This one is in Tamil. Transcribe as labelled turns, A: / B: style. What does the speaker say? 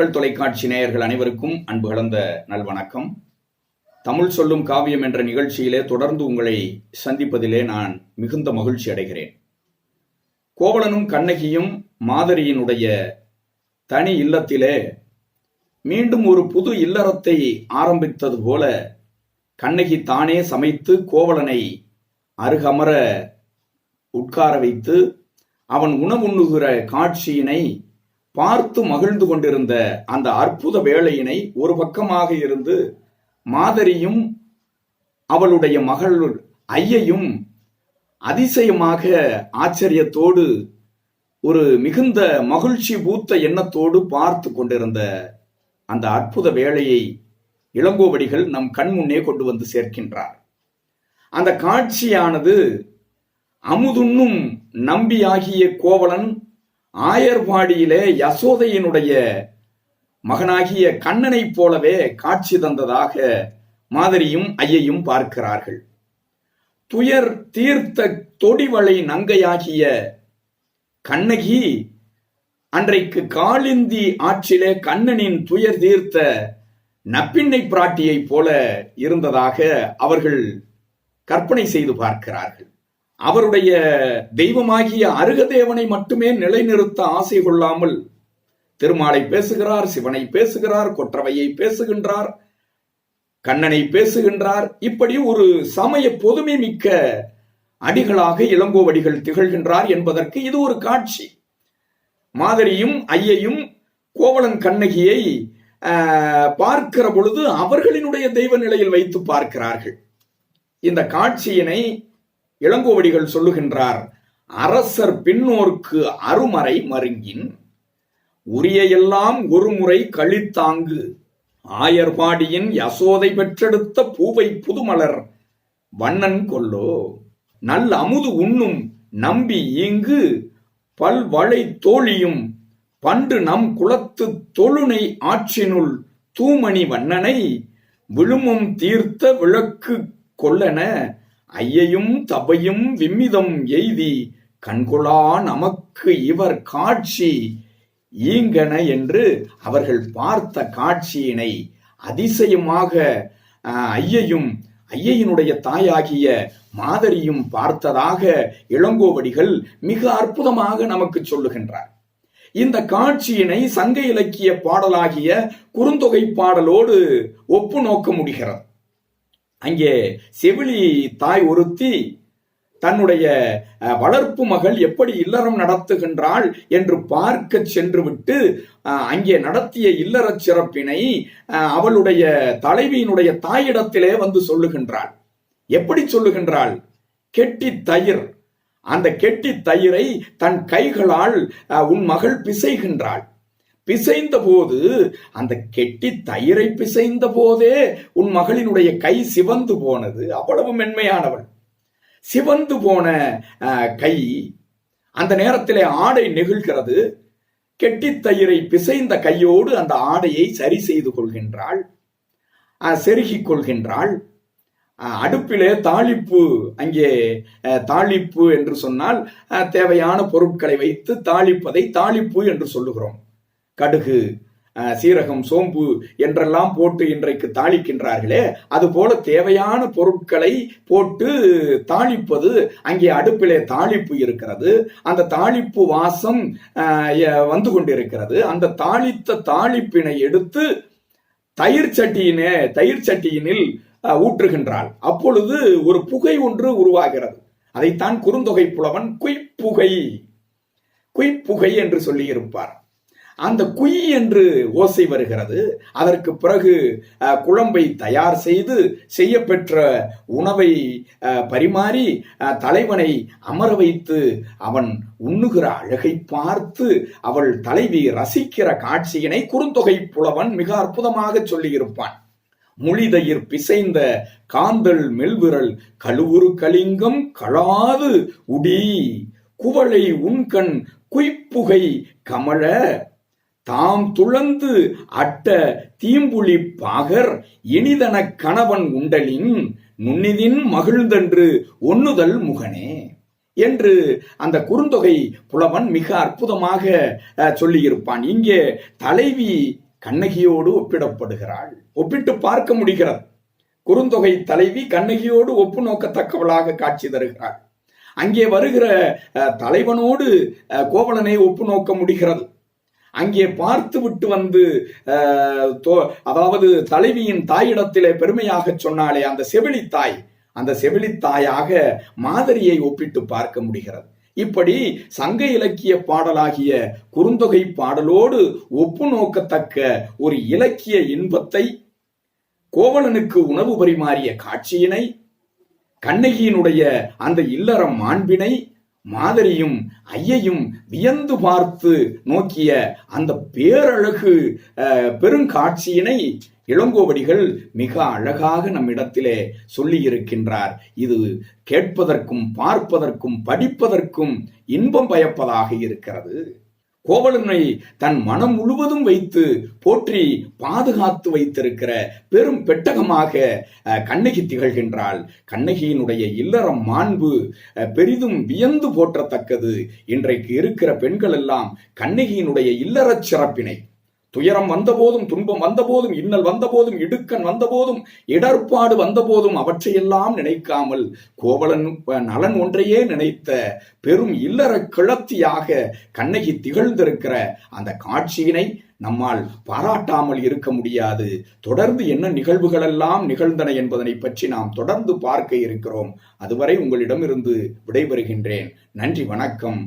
A: மக்கள் தொலைக்காட்சி நேயர்கள் அனைவருக்கும் அன்பு கலந்த நல்வணக்கம் தமிழ் சொல்லும் காவியம் என்ற நிகழ்ச்சியிலே தொடர்ந்து உங்களை சந்திப்பதிலே நான் மிகுந்த மகிழ்ச்சி அடைகிறேன் கோவலனும் கண்ணகியும் மாதிரியினுடைய தனி இல்லத்திலே மீண்டும் ஒரு புது இல்லறத்தை ஆரம்பித்தது போல கண்ணகி தானே சமைத்து கோவலனை அருகமர உட்கார வைத்து அவன் உணவுண்ணுகிற காட்சியினை பார்த்து மகிழ்ந்து கொண்டிருந்த அந்த அற்புத வேலையினை ஒரு பக்கமாக இருந்து மாதரியும் அவளுடைய மகள் ஐயையும் அதிசயமாக ஆச்சரியத்தோடு ஒரு மிகுந்த மகிழ்ச்சி பூத்த எண்ணத்தோடு பார்த்து கொண்டிருந்த அந்த அற்புத வேலையை இளங்கோவடிகள் நம் கண்முன்னே கொண்டு வந்து சேர்க்கின்றார் அந்த காட்சியானது அமுதுண்ணும் நம்பியாகிய கோவலன் ஆயர்வாடியிலே யசோதையினுடைய மகனாகிய கண்ணனை போலவே காட்சி தந்ததாக மாதிரியும் ஐயையும் பார்க்கிறார்கள் துயர் தீர்த்த தொடிவளை நங்கையாகிய கண்ணகி அன்றைக்கு காலிந்தி ஆற்றிலே கண்ணனின் துயர் தீர்த்த நப்பிண்ணை பிராட்டியைப் போல இருந்ததாக அவர்கள் கற்பனை செய்து பார்க்கிறார்கள் அவருடைய தெய்வமாகிய அருகதேவனை மட்டுமே நிலைநிறுத்த ஆசை கொள்ளாமல் திருமாலை பேசுகிறார் சிவனை பேசுகிறார் கொற்றவையை பேசுகின்றார் கண்ணனை பேசுகின்றார் இப்படி ஒரு சமய பொதுமை மிக்க அடிகளாக இளங்கோவடிகள் திகழ்கின்றார் என்பதற்கு இது ஒரு காட்சி மாதிரியும் ஐயையும் கோவலன் கண்ணகியை பார்க்கிற பொழுது அவர்களினுடைய தெய்வ நிலையில் வைத்து பார்க்கிறார்கள் இந்த காட்சியினை இளங்கோவடிகள் சொல்லுகின்றார் அரசர் பின்னோர்க்கு அருமறை மருங்கின் உரிய எல்லாம் ஒருமுறை கழித்தாங்கு ஆயர்பாடியின் யசோதை பெற்றெடுத்த பூவை புதுமலர் வண்ணன் கொல்லோ நல்ல அமுது உண்ணும் நம்பி இங்கு பல்வளை தோழியும் பண்டு நம் குளத்து தொழுனை ஆற்றினுள் தூமணி வண்ணனை விழுமும் தீர்த்த விளக்கு கொல்லன ஐயையும் தபையும் விம்மிதம் எய்தி கண்கொளா நமக்கு இவர் காட்சி ஈங்கன என்று அவர்கள் பார்த்த காட்சியினை அதிசயமாக ஐயையும் ஐயையினுடைய தாயாகிய மாதரியும் பார்த்ததாக இளங்கோவடிகள் மிக அற்புதமாக நமக்கு சொல்லுகின்றார் இந்த காட்சியினை சங்க இலக்கிய பாடலாகிய குறுந்தொகை பாடலோடு ஒப்பு நோக்க முடிகிறது அங்கே செவிலி தாய் ஒருத்தி தன்னுடைய வளர்ப்பு மகள் எப்படி இல்லறம் நடத்துகின்றாள் என்று பார்க்க சென்று விட்டு அங்கே நடத்திய இல்லறச் சிறப்பினை அவளுடைய தலைவியினுடைய தாயிடத்திலே வந்து சொல்லுகின்றாள் எப்படி சொல்லுகின்றாள் கெட்டி தயிர் அந்த கெட்டி தயிரை தன் கைகளால் உன் மகள் பிசைகின்றாள் பிசைந்த போது அந்த கெட்டி தயிரை பிசைந்த போதே உன் மகளினுடைய கை சிவந்து போனது அவ்வளவு மென்மையானவள் சிவந்து போன கை அந்த நேரத்திலே ஆடை நெகிழ்கிறது கெட்டி தயிரை பிசைந்த கையோடு அந்த ஆடையை சரி செய்து கொள்கின்றாள் செருகிக் கொள்கின்றாள் அடுப்பிலே தாளிப்பு அங்கே தாளிப்பு என்று சொன்னால் தேவையான பொருட்களை வைத்து தாளிப்பதை தாளிப்பு என்று சொல்லுகிறோம் கடுகு சீரகம் சோம்பு என்றெல்லாம் போட்டு இன்றைக்கு தாளிக்கின்றார்களே அதுபோல தேவையான பொருட்களை போட்டு தாளிப்பது அங்கே அடுப்பிலே தாளிப்பு இருக்கிறது அந்த தாளிப்பு வாசம் வந்து கொண்டிருக்கிறது அந்த தாளித்த தாளிப்பினை எடுத்து தயிர் சட்டியினே தயிர் சட்டியினில் ஊற்றுகின்றாள் அப்பொழுது ஒரு புகை ஒன்று உருவாகிறது அதைத்தான் குறுந்தொகை புலவன் குய்ப்புகை குய்ப்புகை என்று சொல்லியிருப்பார் அந்த குய் என்று ஓசை வருகிறது அதற்கு பிறகு குழம்பை தயார் செய்து செய்யப்பெற்ற உணவை பரிமாறி தலைவனை அமர வைத்து அவன் உண்ணுகிற அழகை பார்த்து அவள் தலைவி ரசிக்கிற காட்சியினை குறுந்தொகை புலவன் மிக அற்புதமாக சொல்லியிருப்பான் முழிதயிர் பிசைந்த காந்தல் மெல்விரல் கழுவுரு கலிங்கம் களாது உடி குவளை உண்கண் குய்ப்புகை கமழ தாம் துளந்து அட்ட தீம்புளி பாகர் இனிதன கணவன் உண்டலின் நுண்ணிதின் மகிழ்ந்தென்று ஒன்னுதல் முகனே என்று அந்த குறுந்தொகை புலவன் மிக அற்புதமாக சொல்லியிருப்பான் இங்கே தலைவி கண்ணகியோடு ஒப்பிடப்படுகிறாள் ஒப்பிட்டு பார்க்க முடிகிறது குறுந்தொகை தலைவி கண்ணகியோடு ஒப்பு நோக்கத்தக்கவளாக காட்சி தருகிறாள் அங்கே வருகிற தலைவனோடு கோவலனை ஒப்பு நோக்க முடிகிறது அங்கே பார்த்துவிட்டு வந்து அதாவது தலைவியின் தாயிடத்திலே பெருமையாக சொன்னாலே அந்த செவிலி தாய் அந்த செவிலி தாயாக மாதிரியை ஒப்பிட்டு பார்க்க முடிகிறது இப்படி சங்க இலக்கிய பாடலாகிய குறுந்தொகை பாடலோடு ஒப்பு நோக்கத்தக்க ஒரு இலக்கிய இன்பத்தை கோவலனுக்கு உணவு பரிமாறிய காட்சியினை கண்ணகியினுடைய அந்த இல்லற மாண்பினை மாதரியும் ஐயையும் வியந்து பார்த்து நோக்கிய அந்த பேரழகு பெருங்காட்சியினை இளங்கோவடிகள் மிக அழகாக நம்மிடத்திலே சொல்லி இருக்கின்றார் இது கேட்பதற்கும் பார்ப்பதற்கும் படிப்பதற்கும் இன்பம் பயப்பதாக இருக்கிறது கோவலனை தன் மனம் முழுவதும் வைத்து போற்றி பாதுகாத்து வைத்திருக்கிற பெரும் பெட்டகமாக கண்ணகி திகழ்கின்றாள் கண்ணகியினுடைய இல்லறம் மாண்பு பெரிதும் வியந்து போற்றத்தக்கது இன்றைக்கு இருக்கிற பெண்கள் எல்லாம் கண்ணகியினுடைய இல்லறச் சிறப்பினை துயரம் வந்தபோதும் துன்பம் வந்தபோதும் இன்னல் வந்தபோதும் இடுக்கன் வந்தபோதும் இடர்பாடு வந்தபோதும் அவற்றையெல்லாம் நினைக்காமல் கோவலன் நலன் ஒன்றையே நினைத்த பெரும் இல்லற கிளத்தியாக கண்ணகி திகழ்ந்திருக்கிற அந்த காட்சியினை நம்மால் பாராட்டாமல் இருக்க முடியாது தொடர்ந்து என்ன நிகழ்வுகளெல்லாம் நிகழ்ந்தன என்பதனை பற்றி நாம் தொடர்ந்து பார்க்க இருக்கிறோம் அதுவரை உங்களிடமிருந்து விடைபெறுகின்றேன் நன்றி வணக்கம்